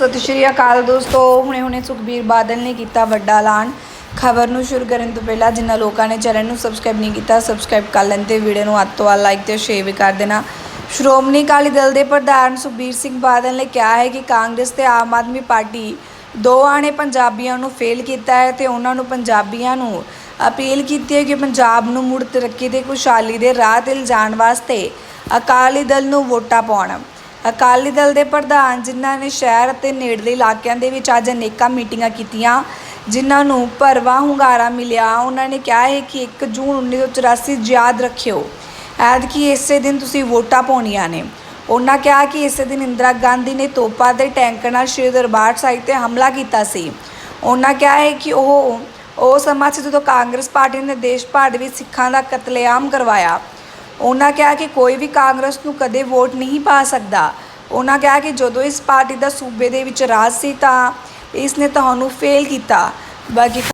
ਸਤਿ ਸ਼੍ਰੀ ਅਕਾਲ ਦੋਸਤੋ, ਹੁਣੇ ਹੁਣੇ ਸੁਖਬੀਰ ਬਾਦਲ ਨੇ ਕੀਤਾ ਵੱਡਾ ਐਲਾਨ। ਖਬਰ ਨੂੰ ਸ਼ੁਰੂ ਕਰਨ ਤੋਂ ਪਹਿਲਾਂ ਜਿਨ੍ਹਾਂ ਲੋਕਾਂ ਨੇ ਚੈਨਲ ਨੂੰ ਸਬਸਕ੍ਰਾਈਬ ਨਹੀਂ ਕੀਤਾ, ਸਬਸਕ੍ਰਾਈਬ ਕਰ ਲੈਣ ਤੇ ਵੀਡੀਓ ਨੂੰ ਅੱਧ ਤੋਂ ਵੱਧ ਲਾਈਕ ਤੇ ਸ਼ੇਅਰ ਵੀ ਕਰ ਦੇਣਾ। ਸ਼੍ਰੋਮਣੀ ਅਕਾਲੀ ਦਲ ਦੇ ਪ੍ਰਧਾਨ ਸੁਖਬੀਰ ਸਿੰਘ ਬਾਦਲ ਨੇ ਕਿਹਾ ਹੈ ਕਿ ਕਾਂਗਰਸ ਤੇ ਆਮ ਆਦਮੀ ਪਾਰਟੀ ਦੋਵਾਂ ਨੇ ਪੰਜਾਬੀਆਂ ਨੂੰ ਫੇਲ ਕੀਤਾ ਹੈ ਤੇ ਉਹਨਾਂ ਨੂੰ ਪੰਜਾਬੀਆਂ ਨੂੰ ਅਪੀਲ ਕੀਤੀ ਹੈ ਕਿ ਪੰਜਾਬ ਨੂੰ ਮੁੜ ਤਰੱਕੀ ਤੇ ਖੁਸ਼ਹਾਲੀ ਦੇ ਰਾਹ ਤੇ ਲਿਜਾਣ ਵਾਸਤੇ ਅਕਾਲੀ ਦਲ ਨੂੰ ਵੋਟਾਂ ਪਾਉਣ। ਅਕਾਲੀ ਦਲ ਦੇ ਪ੍ਰਧਾਨ ਜਿਨ੍ਹਾਂ ਨੇ ਸ਼ਹਿਰ ਅਤੇ ਨੇੜਲੇ ਇਲਾਕਿਆਂ ਦੇ ਵਿੱਚ ਅੱਜ ਅਨੇਕਾਂ ਮੀਟਿੰਗਾਂ ਕੀਤੀਆਂ, ਜਿਨ੍ਹਾਂ ਨੂੰ ਭਰਵਾਂ ਹੁੰਗਾਰਾ ਮਿਲਿਆ। ਉਹਨਾਂ ਨੇ ਕਿਹਾ ਹੈ ਕਿ 1 ਜੂਨ 1984 ਯਾਦ ਰੱਖਿਓ। ਐਤਕੀ ਇਸੇ ਦਿਨ ਤੁਸੀਂ ਵੋਟਾਂ ਪਾਉਣੀਆਂ ਨੇ। ਉਹਨਾਂ ਕਿਹਾ ਕਿ ਇਸੇ ਦਿਨ ਇੰਦਰਾ ਗਾਂਧੀ ਨੇ ਤੋਪਾ ਦੇ ਟੈਂਕ ਨਾਲ ਸ਼੍ਰੀ ਦਰਬਾਰ ਸਾਹਿਬ ਤੇ ਹਮਲਾ ਕੀਤਾ ਸੀ। ਉਹਨਾਂ ਕਿਹਾ ਹੈ ਕਿ ਉਹ ਉਹ ਸਮਾਂ ਸੀ ਜਦੋਂ ਕਾਂਗਰਸ ਪਾਰਟੀ ਨੇ ਦੇਸ਼ ਭਰ ਦੇ ਵਿੱਚ ਸਿੱਖਾਂ ਦਾ ਕਤਲੇਆਮ ਕਰਵਾਇਆ। ਉਹਨਾਂ ਕਿਹਾ ਕਿ ਕੋਈ ਵੀ ਕਾਂਗਰਸ ਨੂੰ ਕਦੇ ਵੋਟ ਨਹੀਂ ਪਾ ਸਕਦਾ। ਉਹਨਾਂ ਕਿਹਾ ਕਿ ਜਦੋਂ ਇਸ ਪਾਰਟੀ ਦਾ ਸੂਬੇ ਦੇ ਵਿੱਚ ਰਾਜ ਸੀ ਤਾਂ ਇਸ ਨੇ ਤੁਹਾਨੂੰ ਫੇਲ ਕੀਤਾ। ਬਾਕੀ